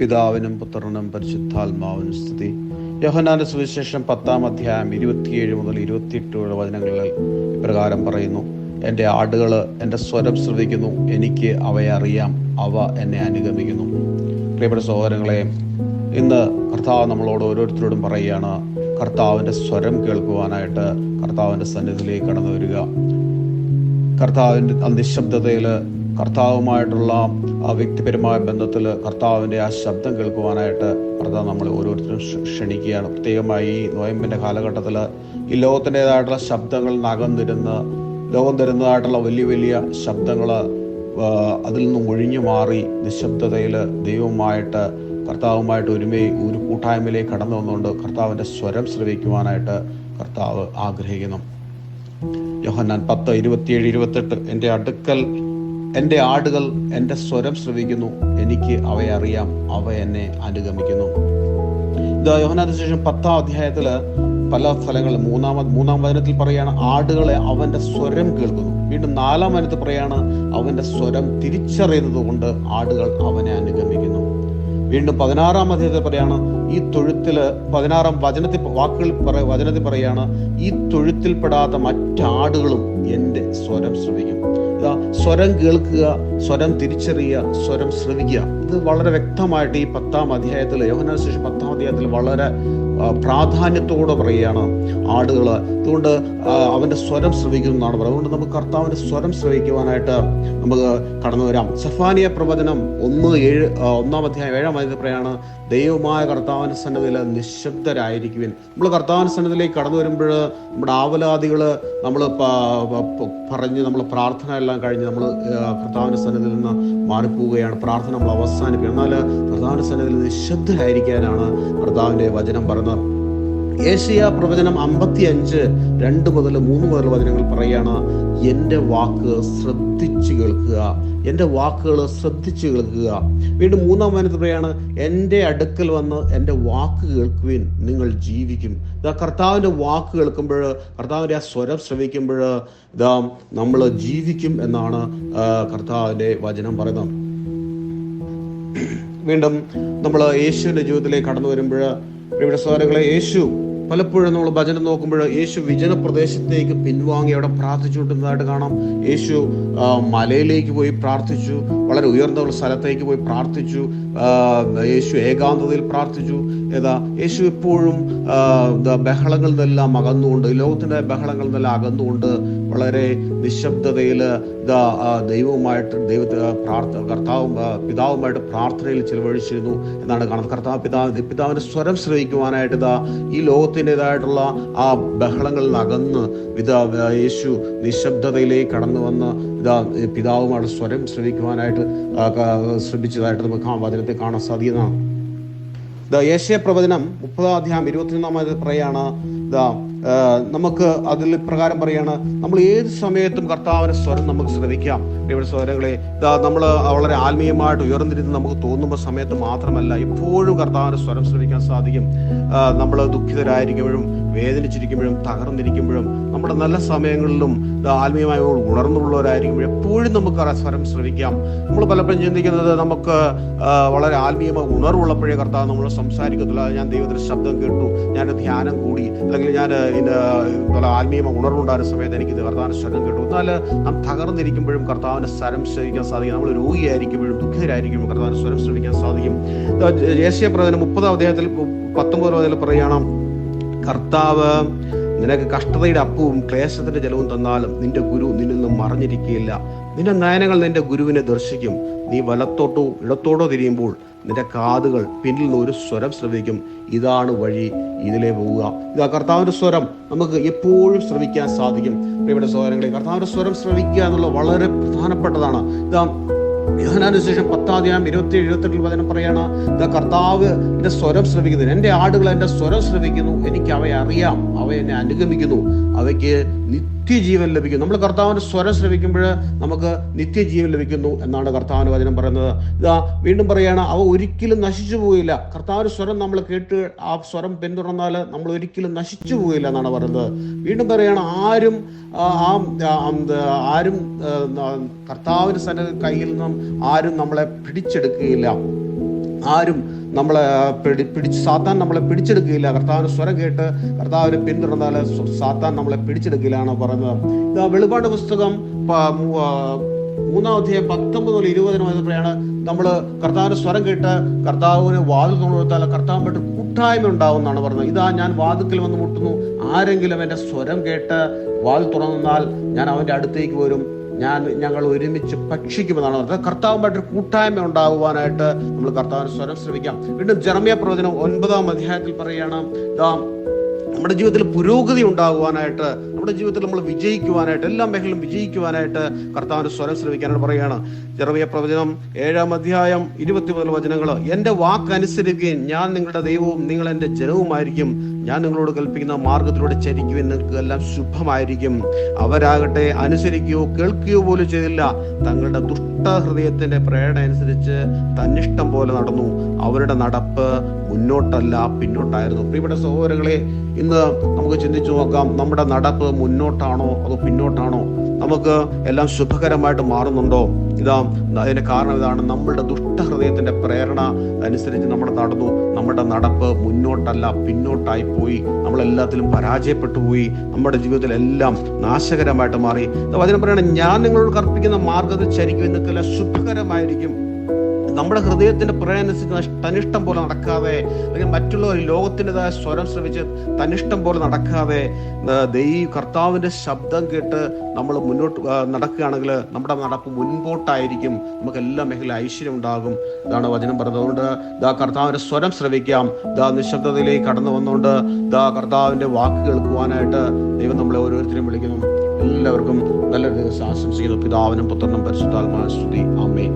പിതാവിനും പുത്രനും പരിശുദ്ധാത്മാവിനും സ്ഥിതി യോഹനാന്റെ സുവിശേഷം പത്താം അധ്യായം ഇരുപത്തിയേഴ് മുതൽ ഇരുപത്തിയെട്ട് വരെ വചനങ്ങളിൽ ഇപ്രകാരം പറയുന്നു. എന്റെ ആടുകൾ എന്റെ സ്വരം ശ്രവിക്കുന്നു. എനിക്ക് അവയെ അറിയാം. അവ എന്നെ അനുഗമിക്കുന്നു. പ്രിയപ്പെട്ട സഹോദരങ്ങളെ ഇന്ന് കർത്താവ് നമ്മളോട് ഓരോരുത്തരോടും പറയുകയാണ് കർത്താവിന്റെ സ്വരം കേൾക്കുവാനായിട്ട് കർത്താവിന്റെ സന്നിധിയിലേക്ക് കടന്നു വരിക. കർത്താവിന്റെ നിശബ്ദതയിൽ കർത്താവുമായിട്ടുള്ള ആ വ്യക്തിപരമായ ബന്ധത്തിൽ കർത്താവിന്റെ ആ ശബ്ദം കേൾക്കുവാനായിട്ട് കർത്താവ് നമ്മൾ ഓരോരുത്തരും ക്ഷണിക്കുകയാണ്. പ്രത്യേകമായി ഈ നോയമ്പിന്റെ കാലഘട്ടത്തിൽ ഈ ലോകത്തിന്റെതായിട്ടുള്ള ശബ്ദങ്ങൾ നകന്നിരുന്ന് ലോകം തരുന്നതായിട്ടുള്ള വലിയ വലിയ ശബ്ദങ്ങൾ അതിൽ നിന്നും ഒഴിഞ്ഞു മാറി നിശബ്ദതയിൽ ദൈവമായിട്ട് കർത്താവുമായിട്ട് ഒരുമയെ ഒരു കൂട്ടായ്മയിലേക്ക് കടന്നു വന്നുകൊണ്ട് കർത്താവിന്റെ സ്വരം ശ്രവിക്കുവാനായിട്ട് കർത്താവ് ആഗ്രഹിക്കുന്നു. യോഹന്നാൻ പത്ത് ഇരുപത്തിയേഴ് ഇരുപത്തെട്ട് എന്റെ അടുക്കൽ എന്റെ ആടുകൾ എന്റെ സ്വരം ശ്രവിക്കുന്നു. എനിക്ക് അവയെ അറിയാം അവ എന്നെ അനുഗമിക്കുന്നു. ഇത് യോഹനാഥ ശേഷം പത്താം അധ്യായത്തിൽ പല സ്ഥലങ്ങളിൽ മൂന്നാമത് മൂന്നാം വചനത്തിൽ പറയാണ് ആടുകളെ അവന്റെ സ്വരം കേൾക്കുന്നു. വീണ്ടും നാലാം വചനത്തിൽ പറയാണ് അവന്റെ സ്വരം തിരിച്ചറിയുന്നത് കൊണ്ട് ആടുകൾ അവനെ അനുഗമിക്കുന്നു. വീണ്ടും പതിനാറാം അധ്യായത്തിൽ പറയാണ് ഈ തൊഴുത്തിൽ പതിനാറാം വചനത്തിൽ വാക്കുകൾ പറ വചനത്തിൽ പറയാണ് ഈ തൊഴുത്തിൽപ്പെടാത്ത മറ്റാടുകളും എന്റെ സ്വരം ശ്രവിക്കും. ഇതാ സ്വരം കേൾക്കുക സ്വരം തിരിച്ചറിയുക സ്വരം ശ്രവിക്കുക. ഇത് വളരെ വ്യക്തമായിട്ട് ഈ പത്താം അധ്യായത്തിൽ യോഹന ശേഷം പത്താം അധ്യായത്തിൽ വളരെ പ്രാധാന്യത്തോടെ പറയുകയാണ് ആടുകൾ. അതുകൊണ്ട് അവന്റെ സ്വരം ശ്രവിക്കുന്നു എന്നാണ് പറയുന്നത്. അതുകൊണ്ട് നമുക്ക് കർത്താവിന്റെ സ്വരം ശ്രവിക്കുവാനായിട്ട് നമുക്ക് കടന്നു വരാം. സഫാനിയ പ്രവചനം ഒന്ന് ഏഴ് ഒന്നാം അധ്യായം ഏഴാം അധ്യായത്തിൽ പറയാണ് ദൈവമായ കർത്താവിന്റെ സന്നദ്ധയിൽ നിശബ്ദരായിരിക്കുവിൻ. നമ്മൾ കർത്താവിന്റെ സന്നദ്ധയിലേക്ക് കടന്നു വരുമ്പോൾ നമ്മുടെ ആവലാദികൾ നമ്മൾ പറഞ്ഞ് നമ്മൾ പ്രാർത്ഥന എല്ലാം കഴിഞ്ഞ് നമ്മൾ കർത്താവിന്റെ സന്നദ്ധയിൽ നിന്ന് മാറിപ്പോവുകയാണ്. പ്രാർത്ഥന നമ്മൾ അവസാനിപ്പിക്കും. എന്നാൽ കർത്താവിന്റെ സന്നദ്ധയിൽ നിശബ്ദരായിരിക്കാനാണ് കർത്താവിന്റെ വചനം പറയുന്നത്. ഏഷ്യ പ്രവചനം അമ്പത്തി അഞ്ച് രണ്ട് മുതൽ മൂന്ന് മുതൽ വചനങ്ങൾ പറയാണ് എന്റെ വാക്ക് ശ്രദ്ധിച്ചു കേൾക്കുക. എന്റെ വാക്കുകൾ ശ്രദ്ധിച്ചു കേൾക്കുക. വീണ്ടും മൂന്നാം വചനത്തിൽ പറയാണ് എന്റെ അടുക്കൽ വന്ന് എന്റെ വാക്ക് കേൾക്കുവിൻ നിങ്ങൾ ജീവിക്കും. ഇതാ കർത്താവിന്റെ വാക്ക് കേൾക്കുമ്പോൾ കർത്താവിന്റെ ആ സ്വരം ശ്രവിക്കുമ്പോൾ ഇതാ നമ്മൾ ജീവിക്കും എന്നാണ് കർത്താവിന്റെ വചനം പറയുന്നത്. വീണ്ടും നമ്മൾ യേശുവിന്റെ ജീവിതത്തിലേക്ക് കടന്നു വരുമ്പോൾ ഇവിടെ സഹോദരങ്ങളെ യേശു പലപ്പോഴും നമ്മൾ ഭജനം നോക്കുമ്പോൾ യേശു വിജന പ്രദേശത്തേക്ക് പിൻവാങ്ങി അവിടെ പ്രാർത്ഥിച്ചുകൊണ്ടിരുന്നതായിട്ട് കാണാം. യേശു മലയിലേക്ക് പോയി പ്രാർത്ഥിച്ചു. വളരെ ഉയർന്ന സ്ഥലത്തേക്ക് പോയി പ്രാർത്ഥിച്ചു. യേശു ഏകാന്തതയിൽ പ്രാർത്ഥിച്ചു. ഏതാ യേശു എപ്പോഴും ബഹളങ്ങളിൽ നിന്നെല്ലാം അകന്നുകൊണ്ട് ലോകത്തിന്റെ ബഹളങ്ങളിൽ നിന്നെല്ലാം അകന്നുകൊണ്ട് വളരെ നിശബ്ദതയിൽ ഇതാ ദൈവവുമായിട്ട് ദൈവത്തെ പ്രാർത്ഥ കർത്താവും പിതാവുമായിട്ട് പ്രാർത്ഥനയിൽ ചിലവഴിച്ചിരുന്നു എന്നാണ് കാണുന്നത്. കർത്താവ് പിതാവ് പിതാവിന്റെ സ്വരം ശ്രവിക്കുവാനായിട്ട് ഇതാ ഈ ലോകത്തിന്റെതായിട്ടുള്ള ആ ബഹളങ്ങളിൽ അകന്ന് ഇതാ യേശു നിശബ്ദതയിലേക്ക് കടന്നു വന്ന് ഈ പിതാവുമായിട്ട് സ്വരം ശ്രമിക്കുവാനായിട്ട് ശ്രമിച്ചതായിട്ട് നമുക്ക് ആ വചനത്തെ കാണാൻ സാധിക്കുന്നതാണ്. ദ യേശയ പ്രവചനം മുപ്പതാം അധ്യായം ഇരുപത്തിയൊന്നാമത് പറയാണ് ദാ നമുക്ക് അതിൽ പ്രകാരം പറയാണ് നമ്മൾ ഏത് സമയത്തും കർത്താവിന്റെ സ്വരം നമുക്ക് ശ്രമിക്കാം ഇവിടെ സ്വരങ്ങളെ ഇതാ നമ്മൾ വളരെ ആത്മീയമായിട്ട് ഉയർന്നിരുന്ന് നമുക്ക് തോന്നുമ്പോൾ സമയത്ത് മാത്രമല്ല എപ്പോഴും കർത്താവിന്റെ സ്വരം ശ്രമിക്കാൻ സാധിക്കും. നമ്മൾ ദുഃഖിതരായിരിക്കുമ്പോഴും വേദനിച്ചിരിക്കുമ്പോഴും തകർന്നിരിക്കുമ്പോഴും നമ്മുടെ നല്ല സമയങ്ങളിലും ആത്മീയമായ ഉണർന്നുള്ളവരായിരിക്കുമ്പോഴും എപ്പോഴും നമുക്ക് ആ സ്വരം ശ്രമിക്കാം നമ്മൾ പലപ്പോഴും ചിന്തിക്കുന്നത് നമുക്ക് വളരെ ആത്മീയമായി ഉണർവുള്ളപ്പോഴേ കർത്താവ് നമ്മൾ സംസാരിക്കത്തില്ല ഞാൻ ദൈവത്തിന്റെ ശബ്ദം കേട്ടു. ഞാൻ ധ്യാനം കൂടി. അല്ലെങ്കിൽ ഞാൻ പല ആത്മീയമായ ഉണർവുണ്ടായിരുന്ന സമയത്ത് എനിക്ക് കർത്താവിന്റെ ശബ്ദം കേട്ടു. എന്നാൽ നാം തകർന്നിരിക്കുമ്പോഴും കർത്താവിന്റെ സ്വരം ശ്രമിക്കാൻ സാധിക്കും. നമ്മൾ രോഗിയായിരിക്കുമ്പോഴും ദുഃഖിതരായിരിക്കുമ്പോഴും കർത്താവിന്റെ സ്വരം ശ്രമിക്കാൻ സാധിക്കും. ദേശീയ പ്രവചനം മുപ്പതാം അദ്ദേഹത്തിൽ പത്തൊമ്പത് പറയണം കർത്താവ് നിനക്ക് കഷ്ടതയുടെ അപ്പവും ക്ലേശത്തിന്റെ ജലവും തന്നാലും നിന്റെ ഗുരു നിന്നിൽ നിന്നും മറഞ്ഞിരിക്കുകയില്ല. നിന്റെ നയനങ്ങൾ നിന്റെ ഗുരുവിനെ ദർശിക്കും. നീ വലത്തോട്ടോ ഇടത്തോട്ടോ തിരിയുമ്പോൾ നിന്റെ കാതുകൾ പിന്നിൽ നിന്ന് ഒരു സ്വരം ശ്രവിക്കും. ഇതാണ് വഴി ഇതിലേ പോവുക. ഇതാ കർത്താവിന്റെ സ്വരം. നമുക്ക് എപ്പോഴും ശ്രവിക്കാൻ സാധിക്കും. പ്രിയപ്പെട്ട സഹോദരങ്ങളെ കർത്താവിന്റെ സ്വരം ശ്രവിക്കുക എന്നുള്ളത് വളരെ പ്രധാനപ്പെട്ടതാണ്. ഇതാ യോഹനാന് ശേഷം പത്താധ്യായം ഇരുപത്തി എഴുപത്തെട്ടിൽ വചനം പറയാണ് ദ കർത്താവ് എന്റെ സ്വരം ശ്രവിക്കുന്നു എന്റെ ആടുകൾ എന്റെ സ്വരം ശ്രവിക്കുന്നു എനിക്ക് അവയെ അറിയാം അവ എന്നെ അനുഗമിക്കുന്നു അവയ്ക്ക് നിത്യജീവൻ ലഭിക്കുന്നു. നമ്മൾ കർത്താവിന്റെ സ്വരം ശ്രവിക്കുമ്പോൾ നമുക്ക് നിത്യജീവൻ ലഭിക്കുന്നു എന്നാണ് കർത്താവിന്റെ വചനം പറയുന്നത്. ഇതാ വീണ്ടും പറയുകയാണ് അവ ഒരിക്കലും നശിച്ചു പോയില്ല. കർത്താവിന്റെ സ്വരം നമ്മൾ കേട്ട് ആ സ്വരം പിന്തുടർന്നാൽ നമ്മൾ ഒരിക്കലും നശിച്ചു പോയില്ല എന്നാണ് പറയുന്നത്. വീണ്ടും പറയുകയാണ് ആരും ആ, ആരും കർത്താവിന്റെ സന്ന കയ്യിൽ നിന്നും ആരും നമ്മളെ പിടിച്ചെടുക്കുകയില്ല. ആരും നമ്മളെ പിടി പിടിച്ച് സാത്താൻ നമ്മളെ പിടിച്ചെടുക്കുകയില്ല. കർത്താവിന് സ്വരം കേട്ട് കർത്താവിനെ പിന്തുടർന്നാൽ സാത്താൻ നമ്മളെ പിടിച്ചെടുക്കില്ലാണ് പറയുന്നത്. ഇതാ വെളിപാട് പുസ്തകം മൂന്നാം അധ്യായം പത്തൊമ്പത് മുതൽ ഇരുപതിന് വന്നപ്പോഴാണ് നമ്മൾ കർത്താവിന് സ്വരം കേട്ട് കർത്താവിന് വാതിൽ കൊടുത്താൽ കർത്താവുമായിട്ട് കൂട്ടായ്മ ഉണ്ടാവും എന്നാണ് പറഞ്ഞത് ഇതാ ഞാൻ വാതിക്കൽ വന്ന് മുട്ടുന്നു. ആരെങ്കിലും എന്റെ സ്വരം കേട്ട് വാതിൽ തുറന്നാൽ ഞാൻ അവന്റെ അടുത്തേക്ക് വരും. ഞാൻ ഞങ്ങൾ ഒരുമിച്ച് ഭക്ഷിക്കുമെന്നാണ് പറഞ്ഞത്. കർത്താവുമായിട്ട് കൂട്ടായ്മ ഉണ്ടാകുവാനായിട്ട് നമ്മൾ കർത്താവിന് സ്വരം ശ്രമിക്കാം. വീണ്ടും ജർമ്മിയ പ്രവചനം ഒൻപതാം അധ്യായത്തിൽ പറയുകയാണ് നമ്മുടെ ജീവിതത്തിൽ പുരോഗതി ഉണ്ടാകുവാനായിട്ട് നമ്മുടെ ജീവിതത്തിൽ നമ്മൾ വിജയിക്കുവാനായിട്ട് എല്ലാ മേഖലയിലും വിജയിക്കുവാനായിട്ട് കർത്താവിന്റെ സ്വരം ശ്രമിക്കാനായിട്ട് പറയുകയാണ്. ചെറിയ പ്രവചനം ഏഴാം അധ്യായം ഇരുപത്തി മുതൽ വചനങ്ങൾ എന്റെ വാക്കനുസരിക്കുകയും ഞാൻ നിങ്ങളുടെ ദൈവവും നിങ്ങൾ എന്റെ ജനവുമായിരിക്കും. ഞാൻ നിങ്ങളോട് കൽപ്പിക്കുന്ന മാർഗത്തിലൂടെ ചരിക്കുവാൻ നിങ്ങൾക്ക് എല്ലാം ശുഭമായിരിക്കും. അവരാകട്ടെ അനുസരിക്കുകയോ കേൾക്കുകയോ പോലും ചെയ്തില്ല. തങ്ങളുടെ ദുഷ്ട ഹൃദയത്തിന്റെ പ്രേരണ അനുസരിച്ച് തന്നിഷ്ടം പോലെ നടന്നു. അവരുടെ നടപ്പ് മുന്നോട്ടല്ല പിന്നോട്ടായിരുന്നു. പ്രിയപ്പെട്ട സഹോദരങ്ങളെ ഇന്ന് നമുക്ക് ചിന്തിച്ചു നോക്കാം നമ്മുടെ നടപ്പ് മുന്നോട്ടാണോ അതോ പിന്നോട്ടാണോ? നമുക്ക് എല്ലാം ശുഭകരമായിട്ട് മാറുന്നുണ്ടോ? ഇതാ അതിന്റെ കാരണം ഇതാണ്. നമ്മളുടെ ദുഷ്ടഹൃദയത്തിന്റെ പ്രേരണ അനുസരിച്ച് നമ്മൾ നടന്നു. നമ്മുടെ നടപ്പ് മുന്നോട്ടല്ല പിന്നോട്ടായി പോയി. നമ്മളെല്ലാത്തിലും പരാജയപ്പെട്ടു പോയി. നമ്മുടെ ജീവിതത്തിലെല്ലാം നാശകരമായിട്ട് മാറി. അതിനെ പറയണം ഞാൻ നിങ്ങളോട് കർപ്പിക്കുന്ന മാർഗത്തിൽ ചരിക്കും. ഇന്നത്തെ ശുഭകരമായിരിക്കും. നമ്മുടെ ഹൃദയത്തിന്റെ പ്രേരണനുസരിച്ച് തനിഷ്ടം പോലെ നടക്കാതെ അല്ലെങ്കിൽ മറ്റുള്ളവർ ലോകത്തിന്റെതായ സ്വരം ശ്രമിച്ച് തനിഷ്ടം പോലെ നടക്കാതെ ദൈവ കർത്താവിന്റെ ശബ്ദം കേട്ട് നമ്മൾ മുന്നോട്ട് നടക്കുകയാണെങ്കിൽ നമ്മുടെ നടപ്പ് മുൻപോട്ടായിരിക്കും. നമുക്ക് എല്ലാ മേഖല ഐശ്വര്യം ഉണ്ടാകും. ഇതാണ് വചനം പറഞ്ഞത്. അതുകൊണ്ട് ദാ കർത്താവിന്റെ സ്വരം ശ്രവിക്കാം. ദാ നിശബ്ദതയിലേക്ക് കടന്നു വന്നുകൊണ്ട് ദാ കർത്താവിന്റെ വാക്ക് കേൾക്കുവാനായിട്ട് ദൈവം നമ്മളെ ഓരോരുത്തരെയും വിളിക്കുന്നു. എല്ലാവർക്കും നല്ലൊരു ദിവസം ആശംസിക്കുന്നു. പിതാവിനും പുത്രനും പരിശുദ്ധാത്മാ സ്തുതി. ആമേൻ.